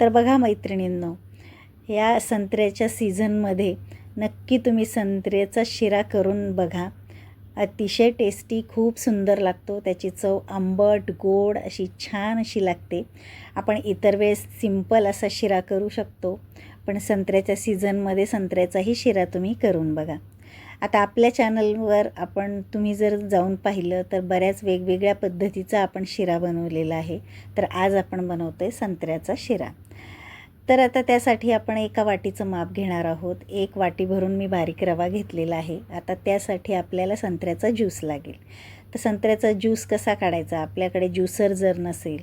तर बघा मैत्रिणींनो या संत्र्याच्या सीझनमध्ये नक्की तुम्ही संत्र्याचा शिरा करून बघा. अतिशय टेस्टी खूप सुंदर लागतो. त्याची चव आंबट गोड अशी छान अशी लागते. आपण इतर वेळेस सिंपल असा शिरा करू शकतो पण संत्र्याच्या सीझनमध्ये संत्र्याचाही शिरा तुम्ही करून बघा. आता आपल्या चॅनलवर आपण तुम्ही जर जाऊन पाहिलं तर बऱ्याच वेगवेगळ्या पद्धतीचा आपण शिरा बनवलेला आहे. तर आज आपण बनवतो आहे संत्र्याचा शिरा. तर आता त्यासाठी आपण एका वाटीचं माप घेणार आहोत. एक वाटी भरून मी बारीक रवा घेतलेला आहे. आता त्यासाठी आपल्याला संत्र्याचा ज्यूस लागेल. तर संत्र्याचा ज्यूस कसा काढायचा? आपल्याकडे ज्युसर जर नसेल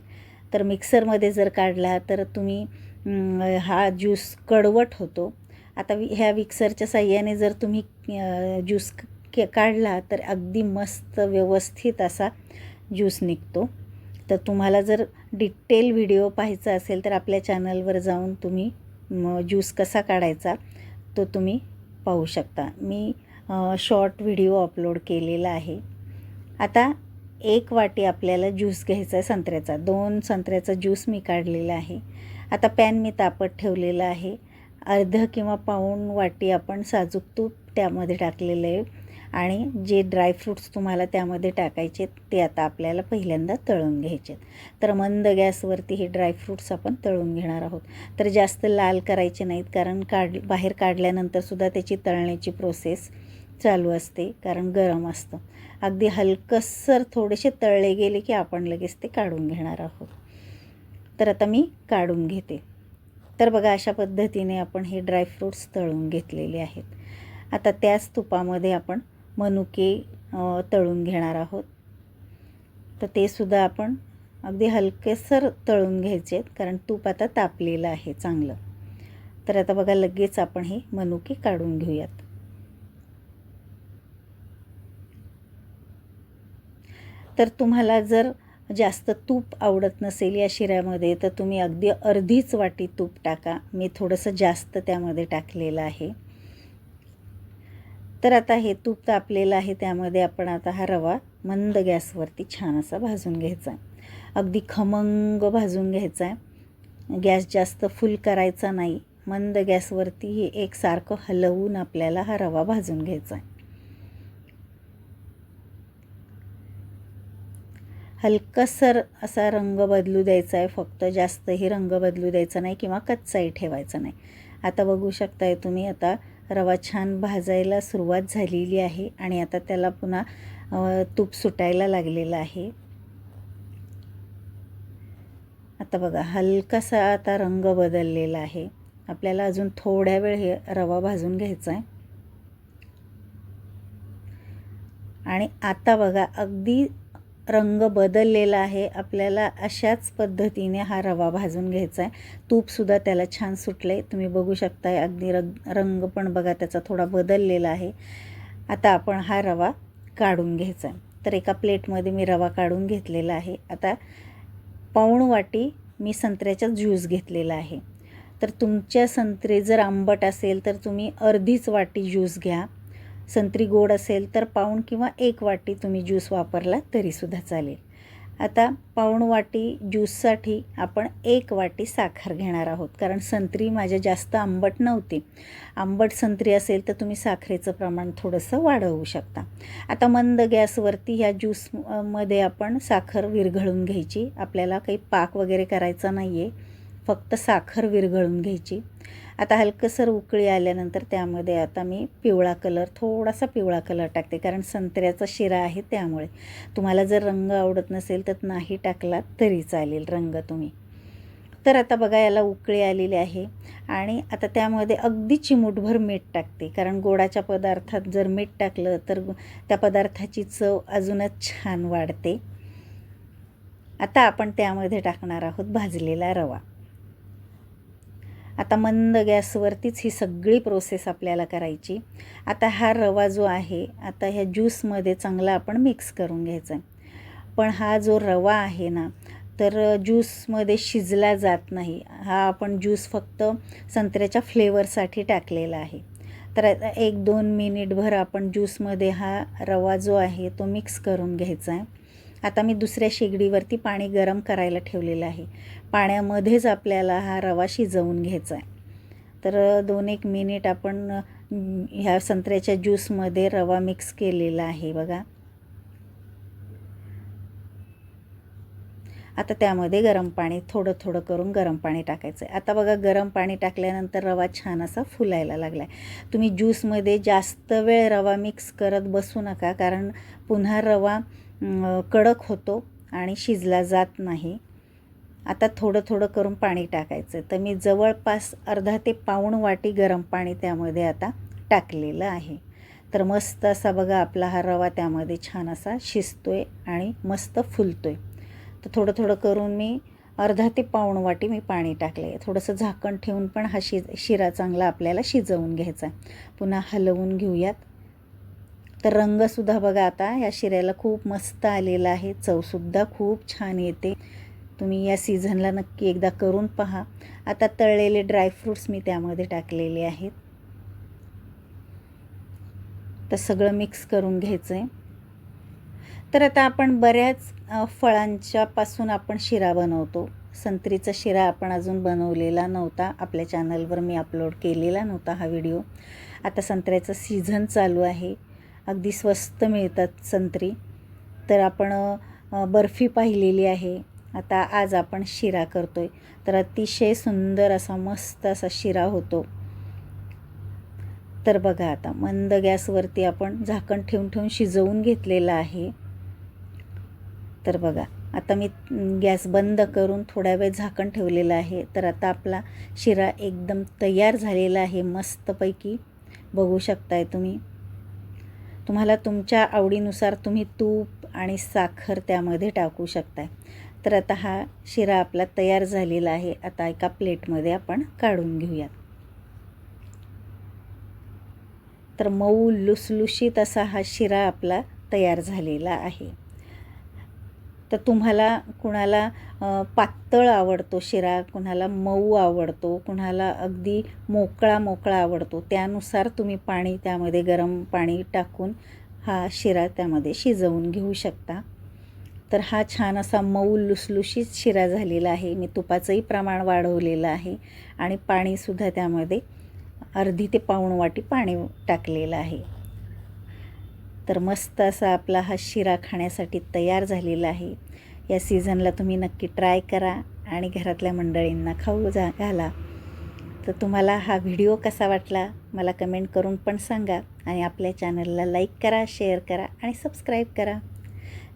तर मिक्सरमध्ये जर काढला तर तुम्ही हा ज्यूस कडवट होतो. आता वि ह्या विक्सरच्या साह्याने जर तुम्ही ज्यूस के काढला तर अगदी मस्त व्यवस्थित असा ज्यूस निघतो. तर तुम्हाला जर डिटेल व्हिडिओ पाहायचा असेल तर आपल्या चॅनलवर जाऊन तुम्ही ज्यूस कसा काढायचा तो तुम्ही पाहू शकता. मी शॉर्ट व्हिडिओ अपलोड केलेला आहे. आता एक वाटी आपल्याला ज्यूस घ्यायचा आहे संत्र्याचा. दोन संत्र्याचा ज्यूस मी काढलेला आहे. आता पॅन मी तापत ठेवलेला आहे. अर्ध किंवा पाऊण वाटी आपण साजूक तूप त्यामध्ये टाकलेलं आहे. आणि जे ड्रायफ्रूट्स तुम्हाला त्यामध्ये टाकायचे ते आता आपल्याला पहिल्यांदा तळून घ्यायचे तर मंद गॅसवरती हे ड्रायफ्रूट्स आपण तळून घेणार आहोत. तर जास्त लाल करायचे नाहीत कारण काढ बाहेर काढल्यानंतरसुद्धा त्याची तळण्याची प्रोसेस चालू असते कारण गरम असतं. अगदी हलकसर थोडेसे तळले गेले की आपण लगेच ते काढून घेणार आहोत. तर आता मी काढून घेते. तर बघा अशा पद्धतीने आपण हे ड्रायफ्रूट्स तळून घेतलेले आहेत. आता त्याच तुपामध्ये आपण मनुके तळून घेणार आहोत. तर ते सुद्धा आपण अगदी हलकेसर तळून घ्यायचे आहेत कारण तूप आता तापलेलं आहे चांगलं. तर आता बघा लगेच आपण हे मनुके काढून घेऊयात. तर तुम्हाला जर जास्त तूप आवडत नसेल या शिऱ्यामध्ये तर तुम्ही अगदी अर्धीच वाटी तूप टाका. मी थोडंसं जास्त त्यामध्ये टाकलेलं आहे. तर आता हे तूप तापलेलं आहे त्यामध्ये आपण आता हा रवा मंद गॅसवरती छान असा भाजून घ्यायचा. आहे अगदी खमंग भाजून घ्यायचा. आहे गॅस जास्त फुल करायचा नाही. मंद गॅसवरती हे एकसारखं हलवून आपल्याला हा रवा भाजून घ्यायचा. आहे हलकसर असा रंग बदलू द्यायचा आहे. फक्त जास्तही रंग बदलू द्यायचा नाही किंवा कच्चाही ठेवायचा नाही. आता बघू शकताय तुम्ही आता रवा छान भाजायला सुरुवात झालेली आहे आणि आता त्याला पुन्हा तूप सुटायला लागलेलं आहे. आता बघा हलकासा आता रंग बदललेला आहे. आपल्याला अजून थोड्या वेळ हे रवा भाजून घ्यायचा आहे. आणि आता बघा अगदी रंग बदललेला आहे. आपल्याला अशाच पद्धतीने हा रवा भाजून घ्यायचा आहे. तूपसुद्धा त्याला छान सुटलं आहे तुम्ही बघू शकताय अगदी रंग रंग पण बघा त्याचा थोडा बदललेला आहे. आता आपण हा रवा काढून घ्यायचा आहे. तर एका प्लेटमध्ये मी रवा काढून घेतलेला आहे. आता पाऊण वाटी मी संत्र्याचा ज्यूस घेतलेला आहे. तर तुमच्या संत्रे जर आंबट असेल तर तुम्ही अर्धीच वाटी ज्यूस घ्या. संत्री गोड असेल तर पाऊण किंवा एक वाटी तुम्ही ज्यूस वापरला तरीसुद्धा चालेल. आता पाऊण वाटी ज्यूससाठी आपण एक वाटी साखर घेणार आहोत. कारण संत्री माझ्या जास्त आंबट नव्हती. आंबट संत्री असेल तर तुम्ही साखरेचं प्रमाण थोडंसं वाढवू शकता. आता मंद गॅसवरती ह्या ज्यूसमध्ये आपण साखर विरघळून घ्यायची. आपल्याला काही पाक वगैरे करायचा नाही आहे फक्त साखर विरघळून घ्यायची. आता हलकंसर उकळी आल्यानंतर त्यामध्ये आता मी पिवळा कलर थोडासा पिवळा कलर टाकते. कारण संत्र्याचा शिरा आहे त्यामुळे. तुम्हाला जर रंग आवडत नसेल तर नाही टाकला तरी चालेल रंग तुम्ही. तर आता बघा याला उकळी आलेली आहे. आणि आता त्यामध्ये अगदी चिमूटभर मीठ टाकते. कारण गोडाच्या पदार्थात जर मीठ टाकलं तर त्या पदार्थाची चव अजूनच छान वाढते. आता आपण त्यामध्ये टाकणार आहोत भाजलेला रवा. आता मंद गॅसवरतीच ही सगळी प्रोसेस आपल्याला करायची. आता हा रवा जो आहे आता ह्या ज्यूसमध्ये चांगला आपण मिक्स करून घ्यायचा. आहे पण हा जो रवा आहे ना तर ज्यूसमध्ये शिजला जात नाही. हा आपण ज्यूस फक्त संत्र्याच्या फ्लेवरसाठी टाकलेला आहे. तर एक दोन मिनिटभर आपण ज्यूसमध्ये हा रवा जो आहे तो मिक्स करून घ्यायचा. आहे आता मी दुसऱ्या शेगडीवरती पाणी गरम करायला ठेवलेलं आहे. पाण्यामध्येच आपल्याला हा रवा शिजवून घ्यायचा आहे तर दोन एक मिनिट आपण ह्या संत्र्याच्या ज्यूसमध्ये रवा मिक्स केलेला आहे बघा. आता त्यामध्ये गरम पाणी थोडं थोडं करून गरम पाणी टाकायचं आहे आता बघा गरम पाणी टाकल्यानंतर रवा छान असा फुलायला लागला आहे तुम्ही ज्यूसमध्ये जास्त वेळ रवा मिक्स करत बसू नका कारण पुन्हा रवा कडक होतो आणि शिजला जात नाही. आता थोडं थोडं करून पाणी टाकायचं. तर मी जवळपास अर्धा ते पाऊण वाटी गरम पाणी त्यामध्ये आता टाकलेलं आहे. तर मस्त असा बघा आपला हा रवा त्यामध्ये छान असा शिजतो आहे आणि मस्त फुलतो आहे तर थोडं थोडं करून मी अर्धा ते पाऊण वाटी मी पाणी टाकलं आहे थोडंसं झाकण ठेवून पण हा शिज शिरा चांगला आपल्याला शिजवून घ्यायचा आहे. पुन्हा हलवून घेऊयात. तर रंगसुद्धा बघा आता या शिऱ्याला खूप मस्त आलेला आहे. चवसुद्धा खूप छान येते. तुम्ही या सीझनला नक्की एकदा करून पहा. आता तळलेले ड्रायफ्रूट्स मी त्यामध्ये टाकलेले आहेत. तर सगळं मिक्स करून घ्यायचं आहे तर आता आपण बऱ्याच फळांच्यापासून फळांच्या पासून आपण शिरा बनवतो. संत्रीचा शिरा आपण अजून बनवलेला नव्हता. आपल्या चॅनलवर मी अपलोड केलेला नव्हता हा व्हिडिओ. आता संत्र्याचं सीझन चालू आहे. अगदी स्वस्त मिळतात संत्री. तर आपण बर्फी पाहिलेली आहे. आता आज आपण शिरा करतोय. तर अतिशय सुंदर असा मस्त असा शिरा होतो. तर बघा आता मंद गॅसवरती आपण झाकण ठेवून ठेवून शिजवून घेतलेलं आहे. तर बघा आता मी गॅस बंद करून थोड्या वेळ झाकण ठेवलेलं आहे. तर आता आपला शिरा एकदम तयार झालेला आहे मस्तपैकी. बघू शकताय तुम्ही. तुम्हाला तुमच्या आवडीनुसार तुम्ही तूप आणि साखर त्यामध्ये टाकू शकताय. तर आता हा शिरा आपला तयार झालेला आहे. आता एका प्लेटमध्ये आपण काढून घेऊयात. तर मऊ लुसलुशीत असा हा शिरा आपला तयार झालेला आहे. तर तुम्हाला कुणाला पातळ आवडतो शिरा कुणाला मऊ आवडतो कुणाला अगदी मोकळा मोकळा आवडतो त्यानुसार तुम्ही पाणी त्यामध्ये गरम पाणी टाकून हा शिरा त्यामध्ये शिजवून घेऊ शकता. तर हा छान असा मऊ लुसलुशीत शिरा झालेला आहे. मी तुपाचंही प्रमाण वाढवलेलं आहे आणि पाणीसुद्धा त्यामध्ये अर्धी ते पाऊण वाटी पाणी टाकलेलं आहे. तर मस्त असा आपला हा शिरा खाण्यासाठी तयार झालेला आहे. या सीझनला तुम्ही नक्की ट्राय करा आणि घरातल्या मंडळींना खाऊ जा घाला. तर तुम्हाला हा व्हिडिओ कसा वाटला मला कमेंट करून पण सांगा आणि आपल्या चॅनलला लाईक करा शेअर करा आणि सबस्क्राईब करा.